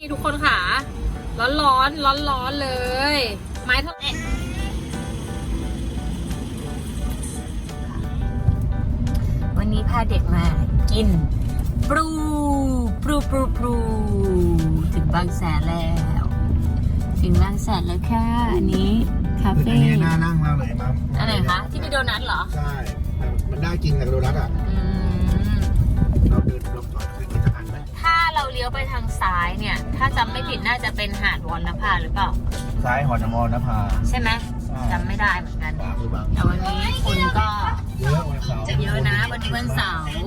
นี่ทุกคนค่ะ ร้อนร้อนร้อนร้อนๆเลย ไม้เท่าไหร่วันนี้พาเด็กมากินปรูปรูปรูปรูถึงบางแสนแล้ว ถึงบางแสนแล้วค่ะ อันนี้คาอันเฟ่นี้น่านั่งมากเลยมั้งอันไหนคะ ที่มีโดนัทเหรอ ใช่ มันได้กินกับโดนัทอะอืมเราเดินรอบก่อน เราเลี้ยวไปทางซ้ายเนี่ย ถ้าจำไม่ผิดน่าจะเป็นหาดวอนนภาหรือเปล่า ซ้ายหอนมอนภาใช่ไหมจำไม่ได้เหมือนกันขวาคือบางแต่วันนี้คนก็เยอะวันเสาร์เยอะนะวันนี้วันเสาร์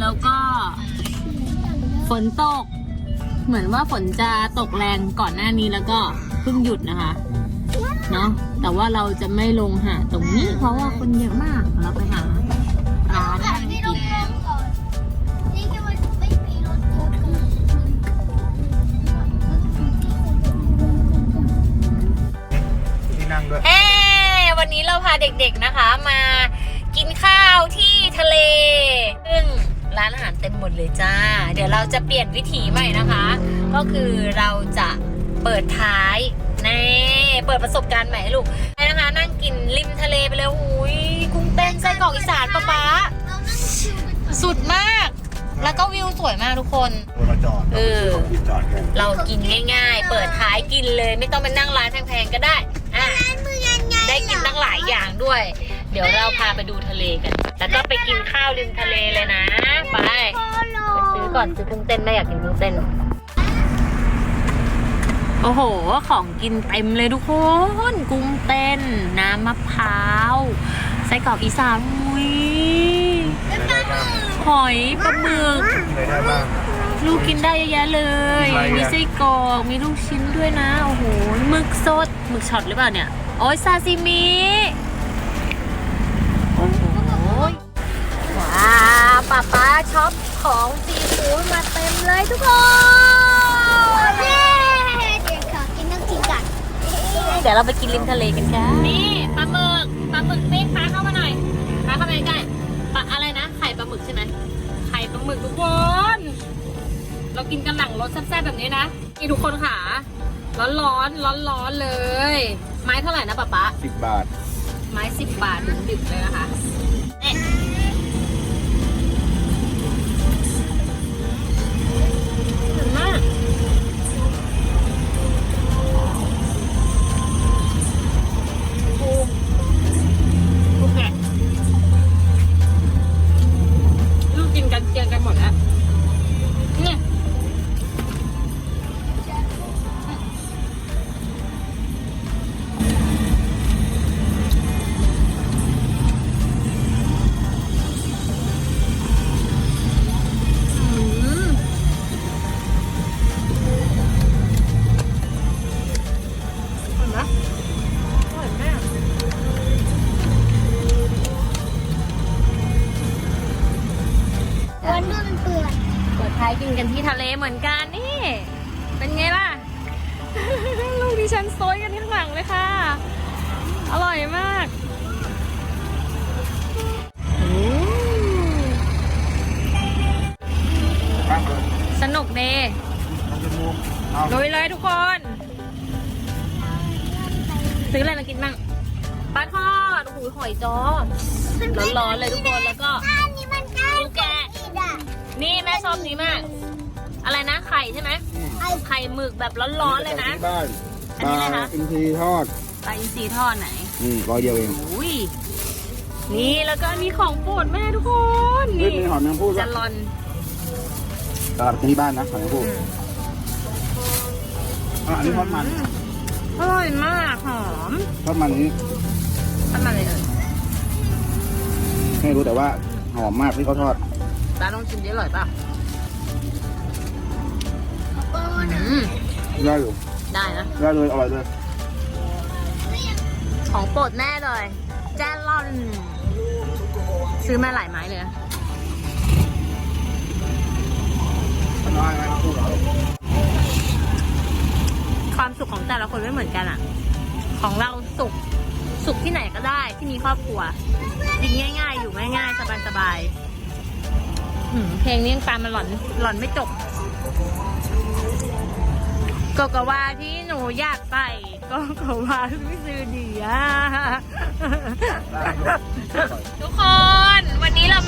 แล้วก็ ฝนตก เหมือนว่าฝนจะตกแรงก่อนหน้านี้แล้วก็เพิ่งหยุดนะคะเนาะแต่ว่าเราจะไม่ลงหาดตรงนี้ เพราะว่าคนเยอะมากเราไปหา เราพาเด็กๆนะคะมากินข้าวที่ทะเล ซึ่งร้านอาหารเต็มหมดเลยจ้า เดี๋ยวเราจะเปลี่ยนวิถีใหม่นะคะ ก็คือเราจะเปิดท้ายแน่เปิดประสบการณ์ใหม่ให้ลูกไปนะคะ นั่งกินริมทะเลไปเลยอุ้ยกุ้งเต้นไส้กรอกอีสานปะป๊าเรานั่งชิวกันสุดมาก แล้วก็วิวสวยมากทุกคนตัวเราจอดเออกินจอดกันเรากินง่าย ๆ เปิดท้ายกินเลย ไม่ต้องไปนั่งร้านแพงๆก็ได้อะมือยัง ไงได้กินตั้งหลายอย่างด้วย เดี๋ยวเราพาไปดูทะเลกัน แล้วก็ไปกินข้าวริมทะเลเลยนะ ไปโคโลไปซื้อก่อนซื้อกุ้งเต้นแม่อยากกินกุ้งเต้น โอ้โห ของกินเต็มเลยทุกคน กุ้งเต้น น้ำมะพร้าวไส้กรอกอีสานอุ้ยได้บ้างหอยปลาหมึกได้ได้บ้าง ลูกกินได้เยอะแยะเลย อะไรอะมีไส้กรอกมีลูกชิ้นด้วยนะ โอ้โหหมึกสดหมึกช็อตหรือเปล่าเนี่ย โอ้ยซาซิมิโอ้โหว้าวป้าป้าช็อปของซีฟู้ดมาเต็มเลยทุกคน เย้เด็กขอกินน้ำจิ้มกันเดี๋ยวเราไปกินริมทะเลกันค่ะนี่ปลาหมึกปลาหมึกนี่ปล เรากินกันหลังรสแซ่บๆแบบนี้นะนี่ทุกคนค่ะ ร้อนร้อนร้อนร้อนๆเลย ไม้เท่าไหร่นะป๊าป๊าสิบบาท ไม้สิบบาทถึงดึกเลยนะคะเนี่ยถึงมาก กินกันที่ทะเลเหมือนกันนี่ เป็นไงล่ะ ลูกดิฉันโซยกันที่ข้างหลังเลยค่ะ อร่อยมากอืมตั้งเลยสนุกดีทำเป็นมุมเอาลุยเลยทุกคน ซื้ออะไรมากินบ้างปลาทอดโอ้โหหอยจ้อร้อนๆเลยทุกคนแล้วก็อันนี้มันใกล้ปูแกะอีกอะ นี่แม่ชอบนี้มาก อะไรนะไข่ใช่ไหมไข่หมึกแบบร้อนๆเลยนะ ที่บ้านอันนี้อะไรคะปลาอินทรีทอดปลาอินทรีทอดไหนอืมร้อยเดียวเองอุ้ยนี่แล้วก็อันนี้ของโปรดแม่ทุกคนเฮ้ยนี่มีหอมแมงพูดจะลอนตลาดที่บ้านนะหอมแมงพูดอะอันนี้ทอดมันอร่อยมากหอมทอดมันนี้ทำมาเลยเอ่ยไม่รู้แต่ว่าหอมมากที่เขาทอด ตาลองชิมดิอร่อยป่ะโอ้นะอืมได้อยู่ได้นะ ได้เลยอร่อยเลยของโปรดแน่เลย แจลอน ซื้อมาหลายไม้เลยนะน้อยไหมพูดเหรอความสุขของแต่ละคนไม่เหมือนกันอะ ของเราสุข สุขที่ไหนก็ได้ที่มีครอบครัวกินง่าย ๆ อยู่ง่าย ๆ สบายๆหืม เพลงนี้ยังตามมาหลอนหลอนไม่จบก็กว่าที่หนูอยากไปก็กว่าพี่ซื้อดีอะทุกคนวันนี้เรา